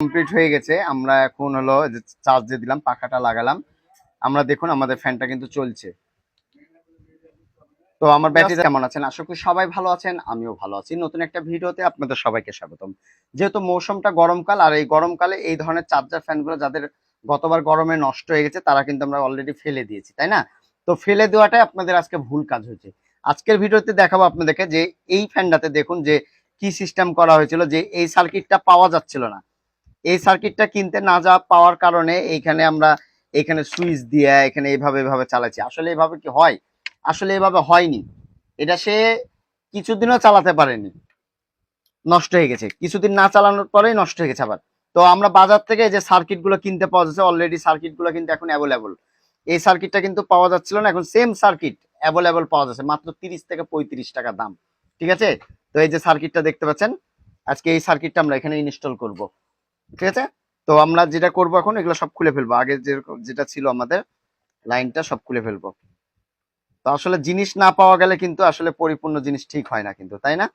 Complete হয়ে গেছে। আমরা এখন হলো চার্জ দিয়ে দিলাম পাখাটা লাগালাম। আমরা দেখুন আমাদের ফ্যানটা কিন্তু চলছে। তো আমার ব্যাটারি কেমন আছেন? আশা করি সবাই ভালো আছেন আমিও ভালো আছি। নতুন একটা ভিডিওতে আপনাদের সবাইকে স্বাগতম। যেহেতু মৌসুমটা গরমকাল আর এই গরমকালে এই ধরনের চার্জার ফ্যানগুলো যাদের গতবার গরমে নষ্ট হয়ে গেছে তারা কিন্তু আমরা অলরেডি ফেলে দিয়েছি তাই না? তো ফেলে দেওয়াটাই আপনাদের আজকে ভুল কাজ হয়েছে। আজকের ভিডিওতে দেখাবো আপনাদেরকে যে এই ফ্যানটাতে দেখুন যে কি সিস্টেম করা হয়েছিল যে এই সার্কিটটা পাওয়া যাচ্ছিল না। এই সার্কিটটা কিনতে না যাওয়া পাওয়ার কারণে এইখানে আমরা এখানে সুইচ দিয়ে এখানে এইভাবে এইভাবে চালাচ্ছি। আসলে এইভাবে কি হয়? আসলে এভাবে হয়নি। এটা সে কিছুদিনও চালাতে পারেনি। নষ্ট হয়ে গেছে। কিছুদিন না চালানোর পরেই নষ্ট হয়ে গেছে আবার। তো আমরা বাজার থেকে যে সার্কিটগুলো কিনতে পাওয়া যাচ্ছে অলরেডি সার্কিটগুলো কিন্তু এখন অ্যাভেলেবল এই সার্কিটটা কিন্তু পাওয়া যাচ্ছিল না, এখন সেম সার্কিট অ্যাভেলেবল পাওয়া যাচ্ছে, মাত্র তিরিশ থেকে পঁয়ত্রিশ টাকা দাম। ঠিক আছে? তো এই যে সার্কিটটা দেখতে পাচ্ছেন, আজকে এই সার্কিটটা আমরা এখানে ইনস্টল করব। ঠিক আছে? তো আমরা যেটা করব এখন, এগুলো সব খুলে ফেলব। আগে যেটা ছিল আমাদের লাইনটা সব খুলে ফেলব। তো আসলে জিনিস না পাওয়া গেলে কিন্তু আসলে পরিপূর্ণ জিনিস ঠিক হয় না কিন্তু, তাই না?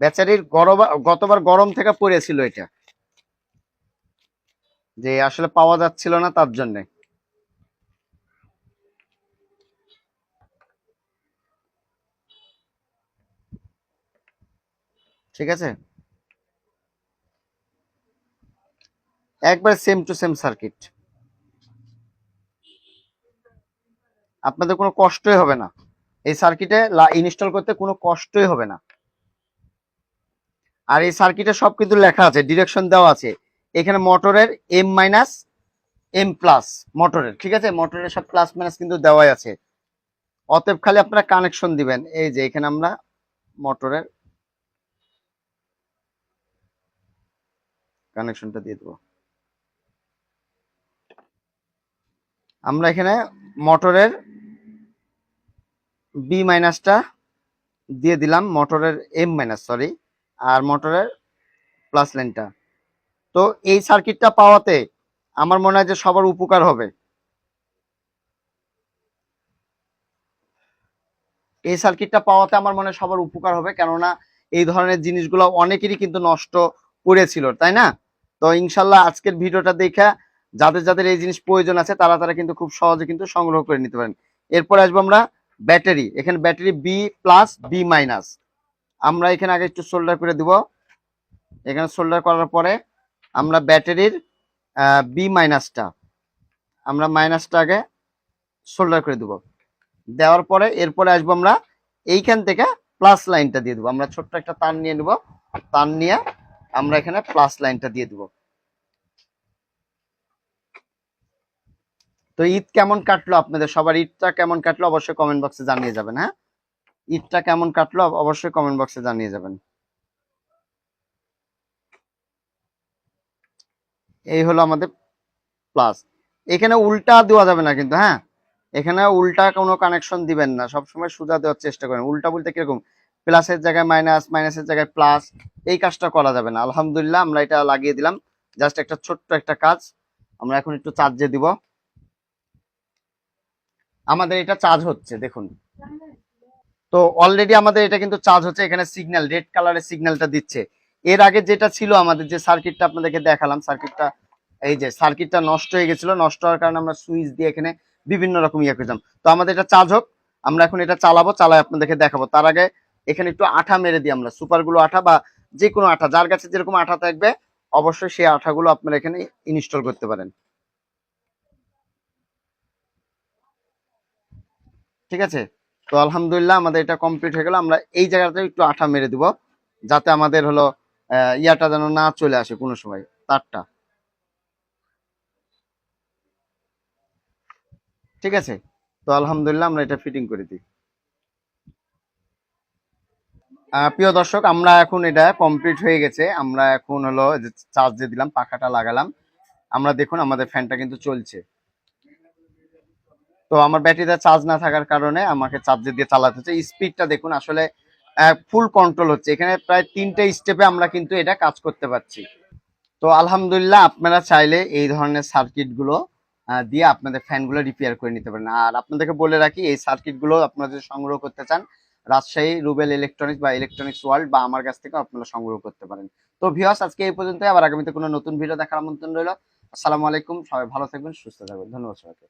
বেচারির গতবার গরম থেকে পড়েছিল এটা। যে আসলে পাওয়া যাচ্ছিল না তার জন্য। ঠিক আছে? একবার সেম টু সেম সার্কিট আপনাদের কোনো কষ্টই হবে না। এই সার্কিটে ইনস্টল করতে কোনো কষ্টই হবে না। আর এই সার্কিটে সব কিন্তু লেখা আছে ডিরেকশন দেওয়া আছে। এখানে মোটরের এম মাইনাস এম প্লাস মোটরের ঠিক আছে? মোটরের সব প্লাস মাইনাস কিন্তু দেওয়াই আছে। অতএব খালি আপনারা কানেকশন দিবেন। এই যে এখানে আমরা মোটরের কানেকশনটা দিয়ে দেবো। আমরা এখানে মোটরের বি মাইনাসটা দিয়ে দিলাম, মোটরের এম মাইনাস সরি আর মোটরের প্লাস লাইনটা তো এই সার্কিটটা পাওয়াতে আমার মনে হয় যে সবার উপকার হবে। এই সার্কিটটা পাওয়াতে আমার মনে সবার উপকার হবে, কেননা এই ধরনের জিনিসগুলো অনেকেরই কিন্তু নষ্ট করেছিল তাই না? তো ইনশাল্লাহ আজকের ভিডিওটা দেখে যাদের যাদের এই জিনিস প্রয়োজন আছে, তারা তারা কিন্তু খুব সহজে কিন্তু সংগ্রহ করে নিতে পারেন। এরপর আসব আমরা ব্যাটারি। এখানে battery B plus B minus আমরা এখানে আগে একটু সোল্ডার করে দিব। এখানে সোল্ডার করার পরে আমরা ব্যাটারির বি মাইনাসটা আমরা মাইনাসটা আগে সোল্ডার করে দেব। দেওয়ার পরে এরপরে আসব আমরা এইখান থেকে প্লাস লাইনটা দিয়ে দেবো। আমরা ছোট্ট একটা তার নিয়ে নেব। তার নিয়ে আমরা এখানে প্লাস লাইনটা দিয়ে দেবো। তো ঈদ কেমন কাটলো আপনাদের? সবার ঈদটা কেমন কাটলো অবশ্যই কমেন্ট বক্সে জানিয়ে যাবেন হ্যাঁ? ঈদটা কেমন কাটলো অবশ্যই কমেন্ট বক্সে জানিয়ে যাবেন। এই হলো আমাদের প্লাস এখানে উল্টা দেওয়া যাবে না কিন্তু হ্যাঁ? এখানে উল্টা কোনো কানেকশন দিবেন না। সবসময় সোজা দেওয়ার চেষ্টা করেন। উল্টা বলতে কীরকম? প্লাসের জায়গায় মাইনাস মাইনাসের জায়গায় প্লাস এই কাজটা করা যাবে না। আলহামদুলিল্লাহ, আমরা এটা লাগিয়ে দিলাম। জাস্ট একটা ছোট্ট একটা কাজ। আমরা এখন একটু চার্জে দিব। আমাদের এটা চার্জ হচ্ছে, দেখুন। তো অলরেডি আমাদের এটা কিন্তু চার্জ হচ্ছে, এখানে সিগন্যাল রেড কালারের সিগন্যালটা দিচ্ছে। এর আগে যেটা ছিল আমাদের যে সার্কিটটা আপনাদেরকে দেখালাম সার্কিটটা এই যে সার্কিটটা নষ্ট হয়ে গেছিল, নষ্ট হওয়ার কারণে আমরা সুইচ দিয়ে এখানে বিভিন্ন রকম ইয়ে করতাম। তো আমাদের এটা চার্জ হোক, আমরা এখন এটা চালাবো চালাই আপনাদেরকে দেখাবো। তার আগে এখানে একটু আঠা মেরে দিই আমরা সুপারগুলো আঠা বা যে কোনো আঠা, যার কাছে যেরকম আঠা থাকবে, অবশ্যই সেই আঠাগুলো আপনারা এখানে ইনস্টল করতে পারেন। ঠিক আছে? তো আলহামদুলিল্লাহ আমাদের এটা কমপ্লিট হয়ে গেল। আমরা এই জায়গাতে একটু আঠা মেরে দিব, যাতে আমাদের হলো ইয়াটা যেন না চলে আসে কোনো সময়, তারটা। ঠিক আছে? তো আলহামদুলিল্লাহ আমরা এটা ফিটিং করে দিই। প্রিয় দর্শক আমরা এখন এটা কমপ্লিট হয়ে গেছে। আমরা এখন হলো চার্জ দিয়ে দিলাম পাখাটা লাগালাম। আমরা দেখুন আমাদের ফ্যানটা কিন্তু চলছে। তো আমার ব্যাটারিটা চার্জ না থাকার কারণে আমাকে চার্জে দিয়ে চালাতে হচ্ছে। স্পিডটা দেখুন আসলে ফুল কন্ট্রোল হচ্ছে। এখানে প্রায় তিনটে স্টেপে আমরা কিন্তু এটা কাজ করতে পারছি। তো আলহামদুলিল্লাহ আপনারা চাইলে এই ধরনের সার্কিটগুলো আহ, দিয়ে আপনাদের ফ্যানগুলো রিপেয়ার করে নিতে পারেন। আর আপনাদেরকে বলে রাখি এই সার্কিটগুলো আপনারা যদি সংগ্রহ করতে চান রাজশাহী, রুবেল ইলেকট্রনিক্স বা ইলেকট্রনিক্স ওয়ার্ল্ড বা আমার কাছ থেকে আপনারা সংগ্রহ করতে পারেন। তো ভিওস আজকে এই পর্যন্তই। আবার আগামীতে কোনো নতুন ভিডিও দেখার আমন্ত্রণ রইল। আসসালামু আলাইকুম। সবাই ভালো থাকবেন, সুস্থ থাকবেন। ধন্যবাদ সবাইকে।